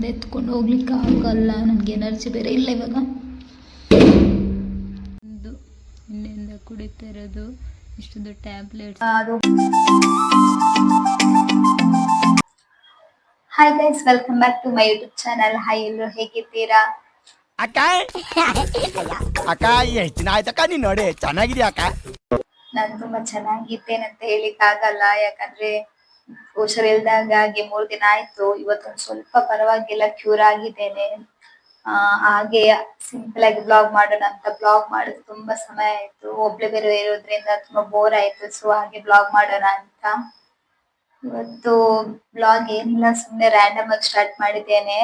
ಅದು ಎತ್ಕೊಂಡು ಹೋಗ್ಲಿಕ್ಕೆ ಆಗಲ್ಲ. ನನಗೆ ಎನರ್ಜಿ ಬೇರೆ ಇಲ್ಲ ಇವಾಗ. ಒಂದು ಇನ್ನಿಂದ ಕುಡಿತಾ ಇರೋದು ಇಷ್ಟೊಂದು ಟ್ಯಾಬ್ಲೆಟ್ಸ್ ಅದು. Hi guys welcome back to my YouTube channel hi ಎಲ್ಲರೂ ಹೇಗಿದ್ದೀರಾ? ಅಕ್ಕ! ಅಕ್ಕ ದಿನ ಆಯ್ತಕ್ಕ ನೀನ್ ನೋಡಿ ಚೆನ್ನಾಗಿದ್ಯಾ ಅಕ್ಕ? ನಾನು ತುಂಬಾ ಚೆನ್ನಾಗಿದ್ದೇನೆ ಅಂತ ಹೇಳಿಕ್ ಆಗಲ್ಲ. ಯಾಕಂದ್ರೆ ಹುಷಾರಿಲ್ದಾಗ ಹಾಗೆ ಮೂರ್ ದಿನ ಆಯ್ತು. ಇವತ್ತೊಂದ್ ಸ್ವಲ್ಪ ಪರವಾಗಿಲ್ಲ ಕ್ಯೂರ್ ಆಗಿದ್ದೇನೆ. ಆ ಹಾಗೆ ಸಿಂಪಲ್ ಆಗಿ ಬ್ಲಾಗ್ ಮಾಡೋಣ ಅಂತ ಬ್ಲಾಗ್ ಮಾಡೋದು ತುಂಬಾ ಸಮಯ ಆಯ್ತು. ಒಬ್ಳೆ ಬೇರೆ ಇರೋದ್ರಿಂದ ತುಂಬಾ ಬೋರ್ ಆಯ್ತು. ಸೊ ಹಾಗೆ ಬ್ಲಾಗ್ ಮಾಡೋಣ ಅಂತ. ಇವತ್ತು ಬ್ಲಾಗ್ ಏನಿಲ್ಲ ಸುಮ್ನೆ ರ್ಯಾಂಡಮ್ ಆಗಿ ಸ್ಟಾರ್ಟ್ ಮಾಡಿದ್ದೇನೆ.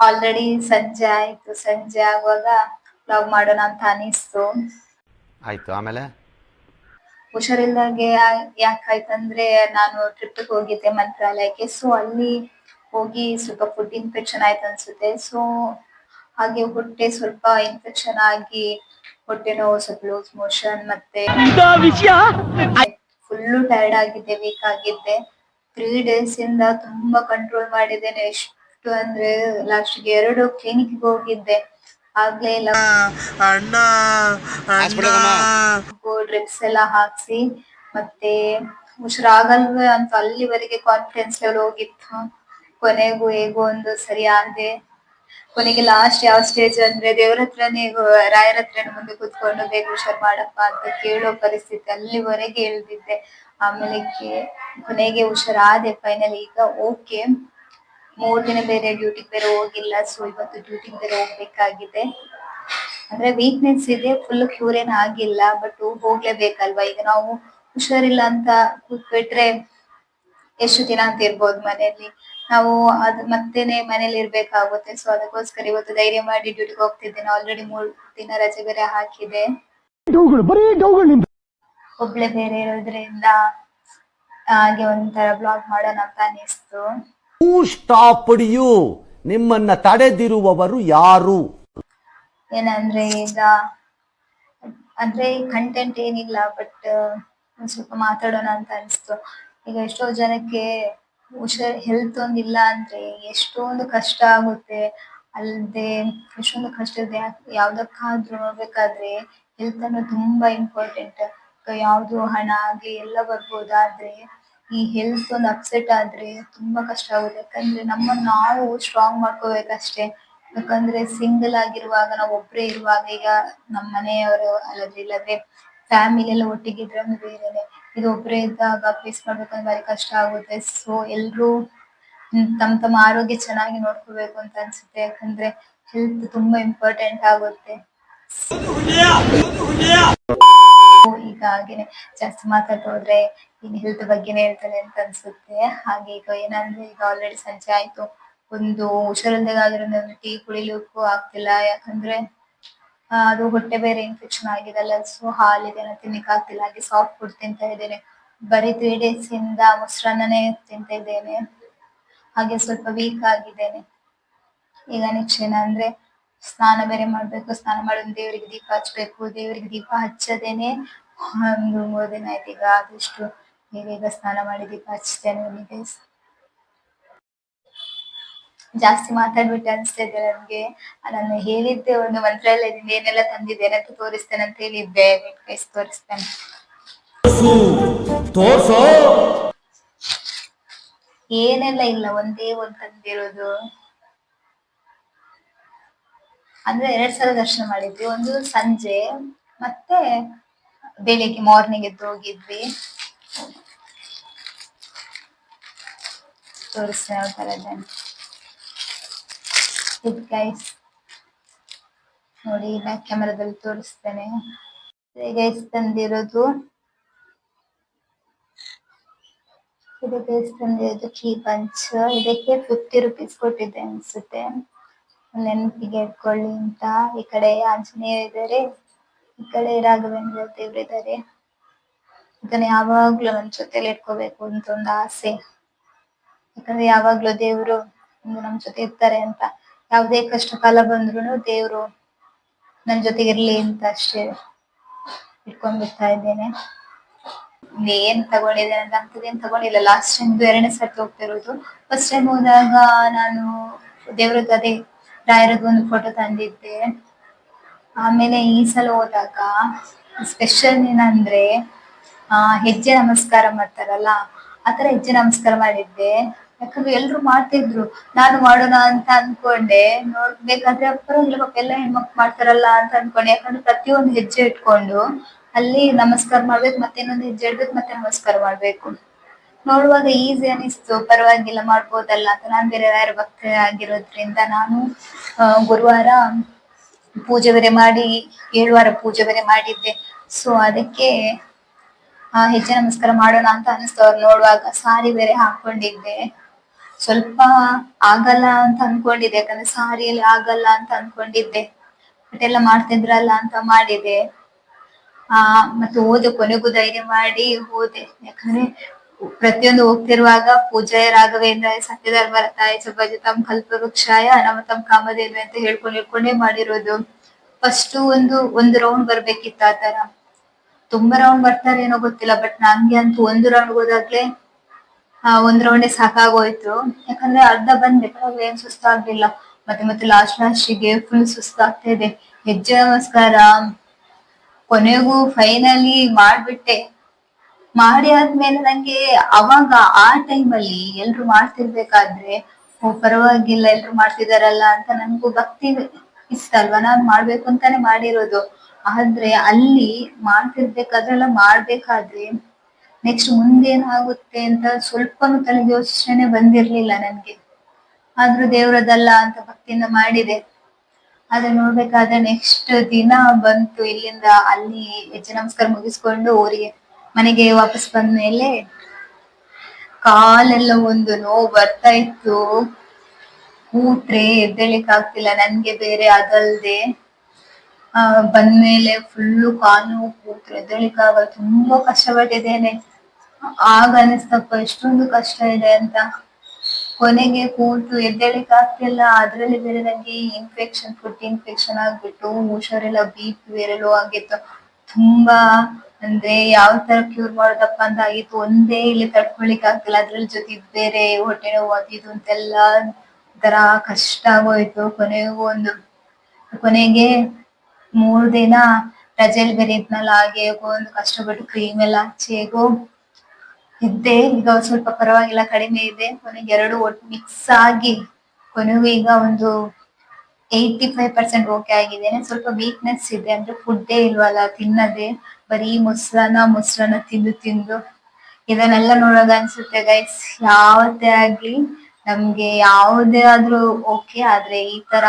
ಆಲ್ರೆಡಿ ಸಂಜೆ ಆಯ್ತು. ಸಂಜೆ ಆಗುವಾಗ ಬ್ಲಾಗ್ ಮಾಡೋಣ ಅಂತ ಅನಿಸ್ತು. ಆಯ್ತು ಆಮೇಲೆ? ಹುಷಾರಿಲ್ದಾಗೆ ಯಾಕಾಯ್ತಂದ್ರೆ ನಾನು ಟ್ರಿಪ್ ಹೋಗಿದ್ದೆ ಮಂತ್ರಾಲಯಕ್ಕೆ. ಸೊ ಅಲ್ಲಿ ಹೋಗಿ ಸ್ವಲ್ಪ ಫುಡ್ ಇನ್ಫೆಕ್ಷನ್ ಆಯ್ತು ಅನ್ಸುತ್ತೆ. ಸೊ ಹಾಗೆ ಹೊಟ್ಟೆ ಸ್ವಲ್ಪ ಇನ್ಫೆಕ್ಷನ್ ಆಗಿ ಹೊಟ್ಟೆ ನೋವು, ಸ್ವಲ್ಪ ಲೂಸ್ ಮೋಷನ್ ಮತ್ತೆ ಫುಲ್ಲು ಟೈರ್ಡ್ ಆಗಿದ್ದೆ ವೀಕ್ ಆಗಿದ್ದೆ. ತ್ರೀ ಡೇಸ್ ಇಂದ ತುಂಬಾ ಕಂಟ್ರೋಲ್ ಮಾಡಿದ್ದೇನೆ. ಎಷ್ಟು ಅಂದ್ರೆ ಲಾಸ್ಟ್ ಎರಡು ಕ್ಲಿನಿಕ್ ಹೋಗಿದ್ದೆ. ಆಗ್ಲೇ ಇಲ್ಲ. ಡ್ರಿಪ್ಸ್ ಎಲ್ಲ ಹಾಕ್ಸಿ ಮತ್ತೆ ಹುಷಾರಾಗಲ್ವೇ ಅಂತ ಅಲ್ಲಿವರೆಗೆ ಕಾನ್ಫಿಡೆನ್ಸ್ ಲೆವೆಲ್ ಹೋಗಿತ್ತು. ಕೊನೆಗೂ ಹೇಗೋ ಒಂದು ಸರಿ ಆಗದೆ ಕೊನೆಗೆ ಲಾಸ್ಟ್ ಯಾವ ಸ್ಟೇಜ್ ಅಂದ್ರೆ ದೇವ್ರ ಹತ್ರನೇ ರಾಯರ ಹತ್ರನೇ ಮುಂದೆ ಕುತ್ಕೊಂಡು ಬೇಗ ಹುಷಾರ್ ಮಾಡಪ್ಪ ಅಂತ ಕೇಳೋ ಪರಿಸ್ಥಿತಿ ಅಲ್ಲಿವರೆಗೆ ಇಳ್ದಿದ್ದೆ ಆಮೇಲೆ ಕೊನೆಗೆ ಹುಷಾರಾದೆ ಫೈನಲ್ ಈಗ ಓಕೆ ಮೂರ್ ದಿನ ಬೇರೆ ಡ್ಯೂಟಿಗೆ ಬೇರೆ ಹೋಗಿಲ್ಲ ಸೊ ಇವತ್ತು ಡ್ಯೂಟಿಗೆ ಬೇರೆ ಹೋಗ್ಬೇಕಾಗಿದೆ. ಅಂದ್ರೆ ವೀಕ್ನೆಸ್ ಇದೆ ಫುಲ್ ಕ್ಯೂರ್ ಏನ್ ಆಗಿಲ್ಲ ಬಟ್ ಹೋಗ್ಲೇಬೇಕಲ್ವಾ? ಈಗ ನಾವು ಹುಷಾರಿಲ್ಲ ಅಂತ ಕೂತ್ಬಿಟ್ರೆ ಎಷ್ಟು ದಿನ ಅಂತ ಇರ್ಬೋದು ಮನೆಯಲ್ಲಿ? ನಾವು ಅದ್ ಮತ್ತೇನೆ ಮನೇಲಿ ಇರ್ಬೇಕಾಗುತ್ತೆ ಸೊ ಅದಕ್ಕೋಸ್ಕರ ಇವತ್ತು ಧೈರ್ಯ ಮಾಡಿ ಡ್ಯೂಟಿಗೆ ಹೋಗ್ತಿದ್ದೇನೆ. ಆಲ್ರೆಡಿ ಮೂರ್ ದಿನ ರಜೆ ಬೇರೆ ಹಾಕಿದೆ. ಒಬ್ಳೆ ಬೇರೆ ಇರೋದ್ರಿಂದ ಹಾಗೆ ಒಂಥರ ಬ್ಲಾಗ್ ಮಾಡೋಣ ಅಂತ ಅನಿಸ್ತು ಹೂ ಸ್ಟಾಪ್ಡ್ ಯು ನಿಮ್ಮನ್ನ ತಡೆದಿರುವವರು ಯಾರು? ಏನಂದ್ರೆ ಈಗ, ಅಂದ್ರೆ ಕಂಟೆಂಟ್ ಏನಿಲ್ಲ ಬಟ್ ಸ್ವಲ್ಪ ಮಾತಾಡೋಣ ಅಂತ ಅನಿಸ್ತು. ಈಗ ಎಷ್ಟೋ ಜನಕ್ಕೆ ಹುಷಾರ್ ಹೆಲ್ತ್ ಒಂದಿಲ್ಲ ಅಂದ್ರೆ ಎಷ್ಟೊಂದು ಕಷ್ಟ ಆಗುತ್ತೆ. ಅಲ್ಲದೆ ಎಷ್ಟೊಂದು ಕಷ್ಟ ಇದೆ. ಯಾವ್ದಕ್ಕಾದ್ರೂ ನೋಡ್ಬೇಕಾದ್ರೆ ಹೆಲ್ತ್ ಅನ್ನೋದು ತುಂಬಾ ಇಂಪಾರ್ಟೆಂಟ್ ಯಾವ್ದು ಹಣ ಆಗ್ಲಿ ಎಲ್ಲ ಬರ್ಬೋದು ಆದ್ರೆ ಈ ಹೆಲ್ತ್ ಒಂದು ಅಪ್ಸೆಟ್ ಆದ್ರೆ ತುಂಬಾ ಕಷ್ಟ ಆಗುತ್ತೆ. ಯಾಕಂದ್ರೆ ನಮ್ಮನ್ನ ನಾವು ಸ್ಟ್ರಾಂಗ್ ಮಾಡ್ಕೋಬೇಕಷ್ಟೇ. ಯಾಕಂದ್ರೆ ಸಿಂಗಲ್ ಆಗಿರುವಾಗ ನಾವು ಒಬ್ರೇ ಇರುವಾಗ ಈಗ ನಮ್ಮ ಮನೆಯವರು ಇಲ್ಲದ್ರೆ ಫ್ಯಾಮಿಲಿ ಎಲ್ಲ ಒಟ್ಟಿಗೆ ಇದ್ರೆ ಒಂದು ಬೇರೆನೆ. ಇದು ಒಬ್ರೇ ಇದ್ದಾಗ ಫೇಸ್ ಮಾಡ್ಬೇಕಂದ್ರೆ ಭಾರಿ ಕಷ್ಟ ಆಗುತ್ತೆ. ಸೊ ಎಲ್ರು ತಮ್ಮ ತಮ್ಮ ಆರೋಗ್ಯ ಚೆನ್ನಾಗಿ ನೋಡ್ಕೋಬೇಕು ಅಂತ ಅನ್ಸುತ್ತೆ. ಯಾಕಂದ್ರೆ ಹೆಲ್ತ್ ತುಂಬಾ ಇಂಪಾರ್ಟೆಂಟ್ ಆಗುತ್ತೆ. ಈಗ ಹಾಗೇನೆ ಜಾಸ್ತಿ ಮಾತಾಡ್ತಾ ಹೋದ್ರೆ ಇನ್ ಹೆಲ್ತ್ ಬಗ್ಗೆನೇ ಹೇಳ್ತಾನೆ ಅಂತ ಅನ್ಸುತ್ತೆ. ಹಾಗೆ ಈಗ ಏನಂದ್ರೆ ಈಗ ಆಲ್ರೆಡಿ ಸಂಜೆ ಆಯ್ತು. ಒಂದು ಹುಷಾರಿಲ್ದಾಗ ಆಗಿರೋದ್ರಿಂದ ಟೀ ಕುಡಿಲಿಕ್ಕೂ ಆಗ್ತಿಲ್ಲ. ಯಾಕಂದ್ರೆ ಅದು ಹೊಟ್ಟೆ ಬೇರೆ ಇನ್ಫೆಕ್ಷನ್ ಆಗಿದೆಲ್ಲ. ಸೊ ಹಾಲಿದೆ ತಿನ್ನಿಕ್ ಆಗ್ತಿಲ್ಲ. ಹಾಗೆ ಸಾಫ್ಟ್ ಫುಡ್ ತಿಂತಾ ಇದ್ದೇನೆ. ಬರೀ ತ್ರೀ ಡೇಸ್ ಇಂದ ಮೊಸರನ್ನೇ ತಿಂತಾ ಇದ್ದೇನೆ. ಹಾಗೆ ಸ್ವಲ್ಪ ವೀಕ್ ಆಗಿದ್ದೇನೆ. ಈಗ ನೆಕ್ಸ್ಟ್ ಏನಂದ್ರೆ ಸ್ನಾನ ಬೇರೆ ಮಾಡ್ಬೇಕು. ಸ್ನಾನ ಮಾಡೋದು ದೇವರಿಗೆ ದೀಪ ಹಚ್ಬೇಕು ದೇವರಿಗೆ ದೀಪ ಹಚ್ಚದೇನೆ. ಒಂದು ಮೂರು ದಿನ ಆಯ್ತು ಈಗ ಆದಷ್ಟು ಈಗ ಸ್ನಾನ ಮಾಡಿ ದೀಪ ಹಚ್ತೇನೆ ಜಾಸ್ತಿ ಮಾತಾಡ್ಬಿಟ್ಟೆ ಅನ್ಸ್ತಾ ಇದೆ ನನ್ಗೆ. ನಾನು ಹೇಳಿದ್ದೆ ಒಂದು ಮಂತ್ರಾಲಯದಿಂದ ಏನೆಲ್ಲ ತಂದಿದ್ದೇನೆ ಅಂತ ತೋರಿಸ್ತೇನೆ ಅಂತ ಹೇಳಿದ್ದೆ. ತೋರಿಸ್ತೇನೆ. ತೋರ್ಸೋ. ಏನೆಲ್ಲ ಇಲ್ಲ ಒಂದೇ ಒಂದ್ ತಂದಿರೋದು. ಅಂದ್ರೆ ಎರಡ್ ಸಲ ದರ್ಶನ ಮಾಡಿದ್ವಿ. ಒಂದು ಸಂಜೆ ಮತ್ತೆ ಬೆಳಿಗ್ಗೆ ಮಾರ್ನಿಂಗ್ ಎದ್ದು ಹೋಗಿದ್ವಿ. ತೋರಿಸ್ತೇನೆ ಯಾವ ಗೈಸ್ ನೋಡಿ ನಾ ಕ್ಯಾಮರಾದಲ್ಲಿ ತೋರಿಸ್ತೇನೆ ಗೈಸ್ ತಂದಿರೋದು. ಇದು ಗೈಸ್ ತಂದಿರೋದು ಕೀ ಬಂಚ್ ಇದಕ್ಕೆ ಫಿಫ್ಟಿ ರುಪೀಸ್ ಕೊಟ್ಟಿದ್ದೆ ಅನ್ಸುತ್ತೆ. ನೆನಪಿಗೆ ಇಟ್ಕೊಳ್ಳಿ ಅಂತ. ಈ ಕಡೆ ಆಂಜನೇಯ ಇದ್ದಾರೆ ಈ ಕಡೆ ರಾಘವೇಂದ್ರ ದೇವ್ರು ಇದಾರೆ. ಇದನ್ನ ಯಾವಾಗ್ಲೂ ನನ್ ಜೊತೆಲಿ ಇಟ್ಕೋಬೇಕು ಅಂತ ಒಂದು ಆಸೆ. ಯಾಕಂದ್ರೆ ಯಾವಾಗ್ಲೂ ದೇವ್ರು ನಮ್ ಜೊತೆ ಇರ್ತಾರೆ ಅಂತ. ಯಾವ್ದೇ ಕಷ್ಟ ಕಾಲ ಬಂದ್ರು ದೇವ್ರು ನನ್ ಜೊತೆಗೆ ಇರ್ಲಿ ಅಂತ ಅಷ್ಟೇ ಇಟ್ಕೊಂಡ್ ಇದ್ದೇನೆ. ಏನ್ ತಗೊಂಡಿದ್ದೇನೆ ಅಂತ ಅಂತದೇನ್ ತಗೊಂಡಿಲ್ಲ. ಲಾಸ್ಟ್ ಟೈಮ್ ಎರಡನೇ ಸರ್ತಿ ಹೋಗ್ತಿರೋದು ಫಸ್ಟ್ ಟೈಮ್ ಹೋದಾಗ ನಾನು ದೇವ್ರದ್ದು ಅದೇ ರಾಯರದ್ದು ಒಂದು ಫೋಟೋ ತಂದಿದ್ದೆ. ಆಮೇಲೆ ಈ ಸಲ ಹೋದಾಗ ಸ್ಪೆಷಲ್ ಏನಂದ್ರೆ, ಆ, ಹೆಜ್ಜೆ ನಮಸ್ಕಾರ ಮಾಡ್ತಾರಲ್ಲ ಆತರ ಹೆಜ್ಜೆ ನಮಸ್ಕಾರ ಮಾಡಿದ್ದೆ. ಯಾಕಂದ್ರೆ ಎಲ್ರು ಮಾಡ್ತಿದ್ರು, ನಾನು ಮಾಡೋಣ ಅಂತ ಅನ್ಕೊಂಡೆ. ನೋಡ್ಬೇಕಾದ್ರೆ ಪರವಾಗಿಲ್ಲ, ಪಾಪ ಎಲ್ಲ ಹೆಣ್ಮಕ್ಳು ಮಾಡ್ತಾರಲ್ಲ ಅಂತ ಅನ್ಕೊಂಡೆ. ಯಾಕಂದ್ರೆ ಪ್ರತಿಯೊಂದು ಹೆಜ್ಜೆ ಇಟ್ಕೊಂಡು ಅಲ್ಲಿ ನಮಸ್ಕಾರ ಮಾಡ್ಬೇಕು, ಮತ್ತೆ ಇನ್ನೊಂದು ಹೆಜ್ಜೆ ಇಡ್ಬೇಕು, ಮತ್ತೆ ನಮಸ್ಕಾರ ಮಾಡ್ಬೇಕು. ನೋಡುವಾಗ ಈಸಿ ಅನಿಸ್ತು. ಪರವಾಗಿಲ್ಲ, ಮಾಡ್ಬೋದಲ್ಲ ಅಂತ. ನಾನು ಬೇರೆ ಯಾರು ಭಕ್ತ ಆಗಿರೋದ್ರಿಂದ ನಾನು ಗುರುವಾರ ಪೂಜೆ ಬೇರೆ ಮಾಡಿ, ಏಳು ವಾರ ಪೂಜೆ ಬೇರೆ ಮಾಡಿದ್ದೆ. ಸೊ ಅದಕ್ಕೆ, ಆ, ಹೆಜ್ಜೆ ನಮಸ್ಕಾರ ಮಾಡೋಣ ಅಂತ ಅನಿಸ್ತು ಅವ್ರು ನೋಡುವಾಗ ಸಾರಿ ಬೇರೆ ಹಾಕೊಂಡಿದ್ದೆ ಸ್ವಲ್ಪ ಆಗಲ್ಲ ಅಂತ ಅನ್ಕೊಂಡಿದ್ದೆ. ಯಾಕಂದ್ರೆ ಸಾರಿಯಲ್ಲಿ ಆಗಲ್ಲ ಅಂತ ಅನ್ಕೊಂಡಿದ್ದೆ. ಬಟ್ ಎಲ್ಲ ಮಾಡ್ತಿದ್ರಲ್ಲ ಅಂತ ಮಾಡಿದೆ. ಆ, ಮತ್ತೆ ಓದು ಕೊನೆಗೂ ಧೈರ್ಯ ಮಾಡಿ ಹೋದೆ. ಯಾಕಂದ್ರೆ ಪ್ರತಿಯೊಂದು ಹೋಗ್ತಿರುವಾಗ ಪೂಜಾಯ ರಾಘವೇಂದ್ರ, ಸತ್ಯಧರ್ಮರತಾಯ ತಾಯಿ ಸುಭಜಿತಂ ಕಲ್ಪವೃಕ್ಷಾಯ ಅನಮತಂ ಕಾಮಧೇನು ಅಂತ ಹೇಳ್ಕೊಂಡು ಹೇಳ್ಕೊಂಡೇ ಮಾಡಿರೋದು. ಫಸ್ಟ್ ಒಂದು ಒಂದು ರೌಂಡ್ ಬರ್ಬೇಕಿತ್ತು ಆ ತರ ತುಂಬಾ ರೌಂಡ್ ಬರ್ತಾರೆ ಏನೋ ಗೊತ್ತಿಲ್ಲ ಬಟ್ ನಂಗೆ ಅಂತೂ ಒಂದು ರೌಂಡ್ ಹೋದಾಗ್ಲೇ, ಆ, ಒಂದ್ ರೌಂಡೇ ಸಾಕಾಗೋಯ್ತು. ಯಾಕಂದ್ರೆ ಅರ್ಧ ಬಂದೆ ಏನ್ ಸುಸ್ತಾಗ್ಲಿಲ್ಲ. ಮತ್ತೆ ಮತ್ತೆ ಲಾಸ್ಟ್ ಲಾಸ್ಟಿಗೆ ಫುಲ್ ಸುಸ್ತಾಗ್ತಾ ಇದೆ. ಹೆಜ್ಜೆ ನಮಸ್ಕಾರ. ಕೊನೆಗೂ ಫೈನಲಿ ಮಾಡ್ಬಿಟ್ಟೆ. ಮಾಡಿ ಆದ್ಮೇಲೆ ನಂಗೆ ಅವಾಗ ಆ ಟೈಮಲ್ಲಿ ಎಲ್ರು ಮಾಡ್ತಿರ್ಬೇಕಾದ್ರೆ, ಓ ಪರವಾಗಿಲ್ಲ, ಎಲ್ರು ಮಾಡ್ತಿದಾರಲ್ಲ ಅಂತ ನನ್ಗೂ ಭಕ್ತಿ ಇಷ್ಟ ಅಲ್ವಾ? ನಾನ್ ಮಾಡ್ಬೇಕು ಅಂತಾನೆ ಮಾಡಿರೋದು. ಆದ್ರೆ ಅಲ್ಲಿ ಮಾಡ್ತಿರ್ಬೇಕಾದ್ರೆಲ್ಲ ಮಾಡ್ಬೇಕಾದ್ರೆ ನೆಕ್ಸ್ಟ್ ಮುಂದೇನಾಗುತ್ತೆ ಅಂತ ಸ್ವಲ್ಪನೂ ತಲೆಗೆ ಯೋಚನೆ ಬಂದಿರ್ಲಿಲ್ಲ ನನ್ಗೆ. ಆದ್ರೂ ದೇವ್ರದಲ್ಲ ಅಂತ ಭಕ್ತಿಯಿಂದ ಮಾಡಿದೆ. ಆದ್ರೆ ನೋಡ್ಬೇಕಾದ್ರೆ ನೆಕ್ಸ್ಟ್ ದಿನ ಬಂತು ಇಲ್ಲಿಂದ, ಅಲ್ಲಿ ಹೆಜ್ಜೆ ನಮಸ್ಕಾರ ಮುಗಿಸ್ಕೊಂಡು ಊರಿಗೆ. ಮನೆಗೆ ವಾಪಸ್ ಬಂದ ಮೇಲೆ ಕಾಲೆಲ್ಲ ಒಂದು ನೋವು ಬರ್ತಾ ಇತ್ತು. ಕೂತ್ರೆ ಎದ್ದೇಳಿಕ್ ಆಗ್ತಿಲ್ಲ, ನನ್ಗೆ ಬೇರೆ ಅದಲ್ದೆ. ಆ ಬಂದ್ಮೇಲೆ ಫುಲ್ಲು ಕಾಲು ಕೂತ್ರೆ ಎದ್ದೇಳಿಕ್ ತುಂಬಾ ಕಷ್ಟಪಟ್ಟಿದ್ದೇನೆ. ಆಗ ಅನಿಸ್ತಪ್ಪ, ಎಷ್ಟೊಂದು ಕಷ್ಟ ಇದೆ ಅಂತ. ಕೊನೆಗೆ ಕೂತು ಎದ್ದೇಳಿಕ್ ಆಗ್ತಿಲ್ಲ, ಅದ್ರಲ್ಲಿ ಬೇರೆ ನಂಗೆ ಇನ್ಫೆಕ್ಷನ್ ಫುಡ್ ಇನ್ಫೆಕ್ಷನ್ ಆಗ್ಬಿಟ್ಟು ಹುಷಾರೆಲ್ಲ ಬಿ ಪಿ ಲೋ ಆಗಿತ್ತು. ತುಂಬಾ ಅಂದ್ರೆ ಯಾವ ತರ ಕ್ಯೂರ್ ಮಾಡೋದಪ್ಪ ಅಂತ ಆಗಿತ್ತು. ಒಂದೇ ಇಲ್ಲಿ ತಡ್ಕೊಳಿಕ್ ಆಗ್ತಿಲ್ಲ. ಅದ್ರಲ್ಲಿ ಜೊತೆ ಬೇರೆ ಹೊಟ್ಟೆ ನೋವು ಅದು ಇದು ಅಂತೆಲ್ಲ ತರ ಕಷ್ಟ ಆಗೋಯ್ತು. ಕೊನೆಗೂ ಒಂದು ಕೊನೆಗೆ ಮೂರ್ ದಿನ ರಜೆಲ್ ಬೇರೆ ಇದ್ನಲ್ಲ ಹಾಗೆ ಒಂದು ಕಷ್ಟಪಟ್ಟು ಕ್ರೀಮ್ ಎಲ್ಲ ಹಚ್ಚಿ ಹೇಗೋ ಇದ್ದೆ. ಈಗ ಸ್ವಲ್ಪ ಪರವಾಗಿಲ್ಲ, ಕಡಿಮೆ ಇದೆ. ಕೊನೆಗೆ ಎರಡು ಒಟ್ಟು ಮಿಕ್ಸ್ ಆಗಿ ಕೊನೆಗೂ ಈಗ ಒಂದು ಏಯ್ಟಿ ಫೈವ್ ಪರ್ಸೆಂಟ್ ಓಕೆ ಆಗಿದ್ದೇನೆ. ಸ್ವಲ್ಪ ವೀಕ್ನೆಸ್ ಇದೆ ಅಂದ್ರೆ ಫುಡ್ಡೇ ಇಲ್ವಲ್ಲ, ತಿನ್ನದೆ, ಬರೀ ಮೊಸರನ್ನ ಮೊಸರನ್ನ ತಿಂದು ತಿಂದು ಇದನ್ನೆಲ್ಲ ನೋಡೋದು ಅನ್ಸುತ್ತೆ ಗೈಸ್ ಯಾವತ್ತೇ ಆಗ್ಲಿ ನಮ್ಗೆ ಯಾವುದೇ ಆದ್ರೂ ಓಕೆ ಆದ್ರೆ ಈ ತರ,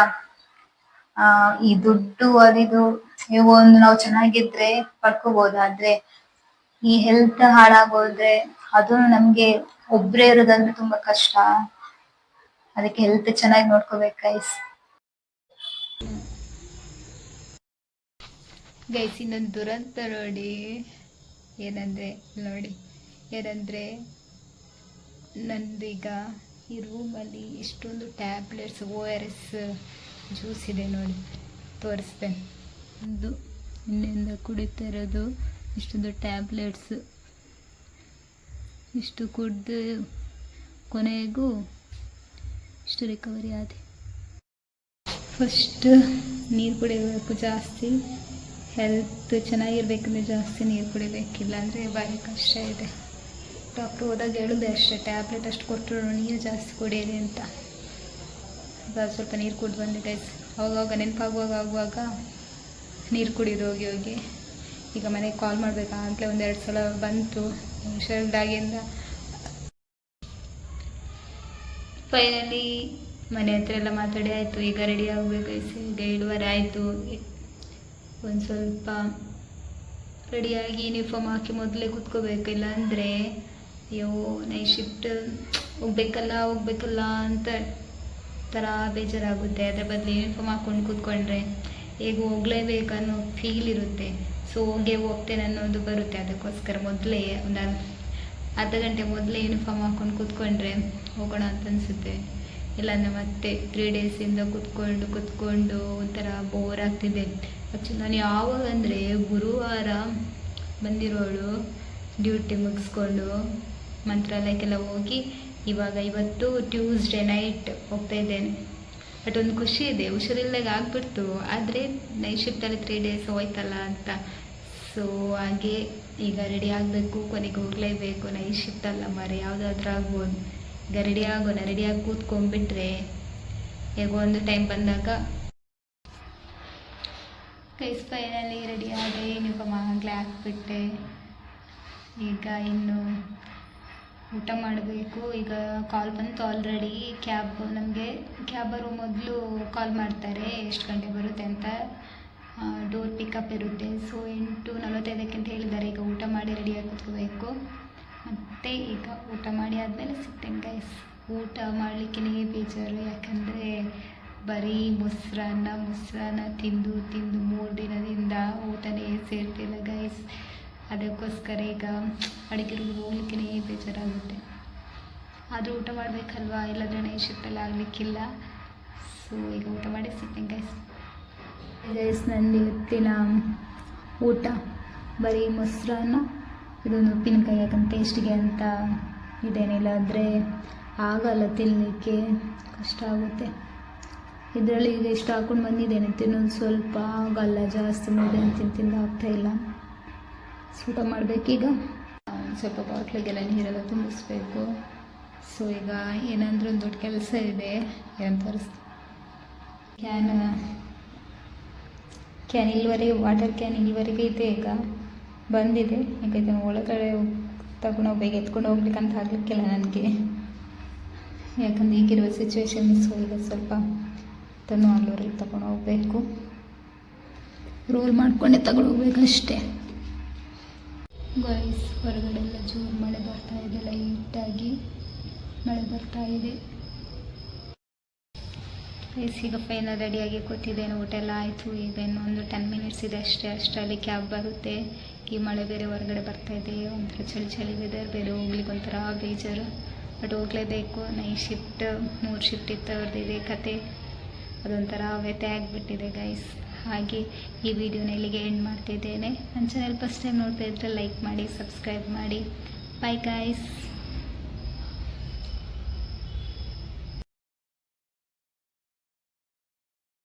ಆ, ಈ ದುಡ್ಡು ಅದಿದು ಇವು ಒಂದು ನಾವು ಚೆನ್ನಾಗಿದ್ರೆ ಪಡ್ಕೋಬಹುದು ಆದ್ರೆ ಈ ಹೆಲ್ತ್ ಹಾಳಾಗೋದ್ರೆ ಅದು ನಮ್ಗೆ ಒಬ್ರೇ ಇರೋದಂದ್ರೆ ತುಂಬಾ ಕಷ್ಟ. ಅದಕ್ಕೆ ಹೆಲ್ತ್ ಚೆನ್ನಾಗಿ ನೋಡ್ಕೋಬೇಕು ಗೈಸ್ ಗೈಸ್ ನನ್ನ ದುರಂತ ನೋಡಿ. ಏನಂದರೆ ನೋಡಿ. ಏನಂದರೆ, ನಂದೀಗ ಈ ರೂಮಲ್ಲಿ ಇಷ್ಟೊಂದು tablets O R S juice ಇದೆ ನೋಡಿ. ತೋರಿಸ್ತೇನೆ. ಒಂದು, ಇನ್ನಿಂದ ಕುಡಿತಾ ಇರೋದು, ಇಷ್ಟೊಂದು ಟ್ಯಾಬ್ಲೆಟ್ಸ್ ಇಷ್ಟು ಕುಡ್ದು ಕೊನೆಗೂ ಇಷ್ಟು ರಿಕವರಿ ಆದೆ. ಫಸ್ಟ್ ನೀರು ಕುಡಿಯಬೇಕು ಜಾಸ್ತಿ. ಹೆಲ್ತ್ ಚೆನ್ನಾಗಿರ್ಬೇಕಂದ್ರೆ ಜಾಸ್ತಿ ನೀರು ಕುಡಿಬೇಕಿಲ್ಲ ಅಂದರೆ ಭಾರಿ ಕಷ್ಟ ಇದೆ. ಡಾಕ್ಟ್ರ್ ಹೋದಾಗ ಹೇಳುದೇ ಅಷ್ಟೇ ಟ್ಯಾಬ್ಲೆಟ್ ಅಷ್ಟು ಕೊಟ್ಟರು ನೀರು ಜಾಸ್ತಿ ಕುಡಿಯಿರಿ ಅಂತ. ಇವಾಗ ಸ್ವಲ್ಪ ನೀರು ಕುಡ್ದು ಬಂದಿದೆ ಅವಾಗವಾಗ ನೆನಪಾಗುವಾಗ ಆಗುವಾಗ ನೀರು ಕುಡಿಯೋದು ಹೋಗಿ ಹೋಗಿ ಈಗ ಮನೆಗೆ ಕಾಲ್ ಮಾಡಬೇಕಾ. ಅಂತಲೇ ಒಂದೆರಡು ಸಲ ಬಂತು. ಹುಷಾರಿದ್ದಾಗಿಂದ ಫೈನಲಿ ಮನೆ ಹತ್ರ ಎಲ್ಲ ಮಾತಾಡಿ ಆಯಿತು. ಈಗ ರೆಡಿ ಆಗಬೇಕು ಈಗ ಇಳುವರೆ ಆಯಿತು. ಒಂದು ಸ್ವಲ್ಪ ರೆಡಿಯಾಗಿ ಯೂನಿಫಾರ್ಮ್ ಹಾಕಿ ಮೊದಲೇ ಕೂತ್ಕೋಬೇಕು. ಅಂದರೆ ಅಯ್ಯೋ ನೈಟ್ ಶಿಫ್ಟ್ ಹೋಗ್ಬೇಕಲ್ಲ ಹೋಗ್ಬೇಕಲ್ಲ ಅಂತ ಥರ ಬೇಜಾರಾಗುತ್ತೆ. ಅದರ ಬದಲು ಯೂನಿಫಾರ್ಮ್ ಹಾಕ್ಕೊಂಡು ಕೂತ್ಕೊಂಡ್ರೆ ಹೇಗೆ ಹೋಗಲೇಬೇಕು ಅನ್ನೋ ಫೀಲ್ ಇರುತ್ತೆ. ಸೊ ಹೋಗೇ ಹೋಗ್ತೇನೆ ಅನ್ನೋದು ಬರುತ್ತೆ. ಅದಕ್ಕೋಸ್ಕರ ಮೊದಲೇ ಒಂದು ಅರ್ಧ ಅರ್ಧ ಗಂಟೆ ಮೊದಲೇ ಯೂನಿಫಾರ್ಮ್ ಹಾಕ್ಕೊಂಡು ಕೂತ್ಕೊಂಡ್ರೆ ಹೋಗೋಣ ಅಂತ ಅನಿಸುತ್ತೆ. ಇಲ್ಲಾಂದರೆ ಮತ್ತೆ ತ್ರೀ ಡೇಸಿಂದ ಕೂತ್ಕೊಂಡು ಕೂತ್ಕೊಂಡು ಒಂಥರ ಬೋರ್ ಆಗ್ತಿದೆ. ಆ್ಯಕ್ಚುಲಿ ನಾನು ಯಾವಾಗ ಅಂದರೆ ಗುರುವಾರ ಬಂದಿರೋಳು ಡ್ಯೂಟಿ ಮುಗಿಸ್ಕೊಂಡು ಮಂತ್ರಾಲಯಕ್ಕೆಲ್ಲ ಹೋಗಿ ಇವಾಗ ಇವತ್ತು ಟ್ಯೂಸ್ಡೇ ನೈಟ್ ಹೋಗ್ತಾ ಇದ್ದೇನೆ. ಬಟ್ ಒಂದು ಖುಷಿ ಇದೆ, ಹುಷಾರಿಲ್ದಾಗ ಆಗ್ಬಿಡ್ತು. ಆದರೆ ನೈಟ್ ಶಿಫ್ಟಲ್ಲಿ ತ್ರೀ ಡೇಸ್ ಹೋಯ್ತಲ್ಲ ಅಂತ. ಸೊ ಹಾಗೆ ಈಗ ರೆಡಿ ಆಗಬೇಕು, ಕೊನೆಗೆ ಹೋಗಲೇಬೇಕು ನೈಟ್ ಶಿಫ್ಟ್ ಅಲ್ಲ ಮರೆ, ಯಾವುದಾದ್ರೂ ಆಗ್ಬೋದು. ಈಗ ರೆಡಿ ಆಗೋಣ ರೆಡಿಯಾಗಿ ಕೂತ್ಕೊಂಡ್ಬಿಟ್ರೆ ಹೇಗೋ ಒಂದು ಟೈಮ್ ಬಂದಾಗ ಕೈಸ್ ಫೈನಲ್ಲಿ ರೆಡಿ ಆದರೆ ಯೂನಿಫಾರ್ಮ್ ಆಗಲೇ ಹಾಕ್ಬಿಟ್ಟೆ. ಈಗ ಇನ್ನು ಊಟ ಮಾಡಬೇಕು. ಈಗ ಕಾಲ್ ಬಂತು ಆಲ್ರೆಡಿ ಕ್ಯಾಬ್ ನಮಗೆ ಕ್ಯಾಬರು ಮೊದಲು ಕಾಲ್ ಮಾಡ್ತಾರೆ, ಎಷ್ಟು ಗಂಟೆ ಬರುತ್ತೆ ಅಂತ. ಡೋರ್ ಪಿಕಪ್ ಇರುತ್ತೆ. ಸೊ ಎಂಟು ನಲವತ್ತೈದಕ್ಕೆ ಅಂತ ಹೇಳಿದ್ದಾರೆ. ಈಗ ಊಟ ಮಾಡಿ ರೆಡಿಯಾಗಿ ಕೂತ್ಕೋಬೇಕು. ಮತ್ತು ಈಗ ಊಟ ಮಾಡಿ ಆದಮೇಲೆ ಸಿಗ್ತೇನೆ ಗೈಸ್ ಊಟ ಮಾಡಲಿಕ್ಕೆ ಬೇಜಾರು. ಯಾಕಂದರೆ ಬರೀ ಮೊಸರನ್ನ ಮೊಸರನ್ನ ತಿಂದು ತಿಂದು ಮೂರು ದಿನದಿಂದ ಊಟನೇ ಸೇರ್ತಿಲ್ಲ ಗೈಸ್ ಅದಕ್ಕೋಸ್ಕರ ಈಗ ಅಡುಗೆ ಹೋಗ್ಲಿಕ್ಕೇ ಬೇಜಾರಾಗುತ್ತೆ. ಆದರೂ ಊಟ ಮಾಡಬೇಕಲ್ವಾ? ಇಲ್ಲಾಂದ್ರೆ ನೈಟ್ ಶಿಫ್ಟಲ್ಲಿ ಆಗಲಿಕ್ಕಿಲ್ಲ. ಸೊ ಈಗ ಊಟ ಮಾಡಿ ಸಿಗ್ತೇನೆ ಗೈಸ್ ಗೈಸ್ ನಂದು ಇವತ್ತಿನ ಊಟ ಬರೀ ಮೊಸರನ್ನ ಇದೊಂದು ಉಪ್ಪಿನಕಾಯಿ ಯಾಕಂದ್ರೆ ಟೇಸ್ಟಿಗೆ ಅಂತ ಇದೇನಿಲ್ಲ. ಆದರೆ ಆಗಲ್ಲ ತಿನ್ನಲಿಕ್ಕೆ ಕಷ್ಟ ಆಗುತ್ತೆ. ಇದರಲ್ಲಿ ಈಗ ಇಷ್ಟು ಹಾಕೊಂಡು ಬಂದಿದ್ದೇನೆ. ತಿನ್ನೋದು ಸ್ವಲ್ಪ ಆಗಲ್ಲ ಜಾಸ್ತಿ ಮುದ್ದೆ ತಿಂದು ತಿಂದು ಆಗ್ತಾಯಿಲ್ಲ ಊಟ ಮಾಡಬೇಕೀಗ ಸ್ವಲ್ಪ ಬಾಟ್ಲಿಗೆಲ್ಲ ನೀರೆಲ್ಲ ತುಂಬಿಸ್ಬೇಕು. ಸೊ ಈಗ ಏನಂದ್ರೆ ಒಂದು ದೊಡ್ಡ ಕೆಲಸ ಇದೆ. ಏನು ತರಿಸ್ತೀನಿ ಕ್ಯಾನ್ ಕ್ಯಾನ್ ಇಲ್ಲಿವರೆಗೆ ವಾಟರ್ ಕ್ಯಾನ್ ಇಲ್ಲಿವರೆಗೆ ಇದೆ ಈಗ. ಬಂದಿದೆ. ಈಗ ಇದನ್ನು ಒಳಗಡೆ ತಗೊಂಡು ಹೋಗ್ಬೇಕು ಎತ್ಕೊಂಡು ಹೋಗ್ಲಿಕ್ಕಂತ ಆಗ್ಲಿಕ್ಕಿಲ್ಲ ನನಗೆ. ಯಾಕಂದ್ರೆ ಈಗಿರುವ ಸಿಚುವೇಶನ್ ಸೊ ಈಗ ಸ್ವಲ್ಪ ಅದನ್ನು ಅಲ್ಲೂರಿಗೆ ತಗೊಂಡು ಹೋಗಬೇಕು. ರೋಲ್ ಮಾಡ್ಕೊಂಡೆ ತಗೊಂಡು ಹೋಗ್ಬೇಕು ಅಷ್ಟೇ ಗಾಯ್ಸ್ ಹೊರಗಡೆ ಎಲ್ಲ ಜೋರು ಮಳೆ ಬರ್ತಾ ಇದೆ ಲೈಟಾಗಿ ಮಳೆ ಬರ್ತಾ ಇದೆ. ಗೈಸ್ ಈಗ ಫೈನಲ್ ರೆಡಿಯಾಗಿ ಕೂತಿದ್ದೇನೆ ಊಟ ಎಲ್ಲ ಆಯಿತು. ಈಗ ಇನ್ನೊಂದು ಟೆನ್ ಮಿನಿಟ್ಸ್ ಇದೆ ಅಷ್ಟೇ, ಅಷ್ಟರಲ್ಲಿ ಕ್ಯಾಬ್ ಬರುತ್ತೆ. ಈ ಮಳೆ ಬೇರೆ ಹೊರಗಡೆ ಬರ್ತಾ ಇದೆ, ಒಂಥರ ಚಳಿ ಚಳಿ ವೆದರ್ ಬೇರೆ ಹೋಗ್ಲಿಕ್ಕೆ ಒಂಥರ ಬೇಜಾರು. ಬಟ್ ಹೋಗಲೇಬೇಕು, ನೈಟ್ ಶಿಫ್ಟ್ ಮೂರು ಶಿಫ್ಟ್ ಇತ್ತು, ಅವ್ರದ್ದು ಇದೆ ಕತೆ. ಅದೊಂಥರ ವ್ಯತೆ ಆಗಿಬಿಟ್ಟಿದೆ ಗೈಸ್ ಹಾಗೆ ಈ ವಿಡಿಯೋನ ಇಲ್ಲಿಗೆ ಎಂಡ್ ಮಾಡ್ತಿದ್ದೇನೆ. ನನ್ನ ಚಾನೆಲ್ ಫಸ್ಟ್ ಟೈಮ್ ನೋಡ್ತಾ ಇದ್ದರೆ ಲೈಕ್ ಮಾಡಿ ಸಬ್ಸ್ಕ್ರೈಬ್ ಮಾಡಿ. Bye guys